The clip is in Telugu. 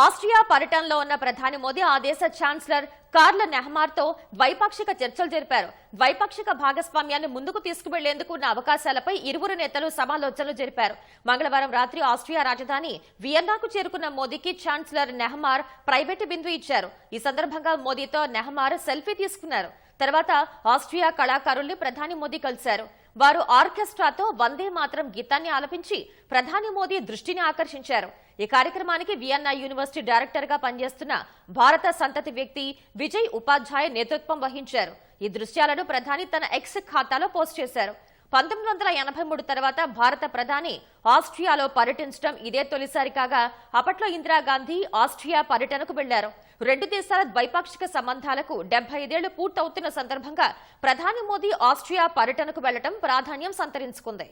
ఆస్ట్రియా పర్యటనలో ఉన్న ప్రధాని మోదీ ఆ దేశ ఛాన్సలర్ కార్ల నెహమార్తో ద్వైపాక్షిక చర్చలు జరిపారు. ద్వైపాక్షిక భాగస్వామ్యాన్ని ముందుకు తీసుకువెళ్ళేందుకు ఉన్న అవకాశాలపై ఇరువురు నేతలు సమాలోచనలు జరిపారు. మంగళవారం రాత్రి ఆస్ట్రియా రాజధాని వియన్నాకు చేరుకున్న మోదీకి ఛాన్సలర్ నెహమార్ ప్రైవేటు బిందు ఇచ్చారు. ఈ సందర్భంగా మోదీతో నెహమార్ సెల్ఫీ తీసుకున్నారు. తర్వాత ఆస్ట్రియా కళాకారుల్ని ప్రధాని మోదీ కలిశారు. వారు ఆర్కెస్ట్రాతో వందే మాత్రం గీతాన్ని ఆలపించి ప్రధాని మోదీ దృష్టిని ఆకర్షించారు. ఈ కార్యక్రమానికి వియన్నా యూనివర్సిటీ డైరెక్టర్గా పనిచేస్తున్న భారత సంతతి వ్యక్తి విజయ్ ఉపాధ్యాయ నేతృత్వం వహించారు. ఈ దృశ్యాలను ప్రధాని తన ఎక్స్ ఖాతాలో పోస్ట్ చేశారు. పంతొమ్మిది వందల ఎనభై మూడు తర్వాత భారత ప్రధాని ఆస్ట్రియాలో పర్యటించడం ఇదే తొలిసారి కాగా అప్పట్లో ఇందిరాగాంధీ ఆస్ట్రియా పర్యటనకు వెళ్ళారు. రెండు దేశాల ద్వైపాక్షిక సంబంధాలకు డెబ్బై ఐదేళ్ళు పూర్తవుతున్న సందర్భంగా ప్రధాని మోదీ ఆస్ట్రియా పర్యటనకు వెళ్ళడం ప్రాధాన్యం సంతరించుకుంది.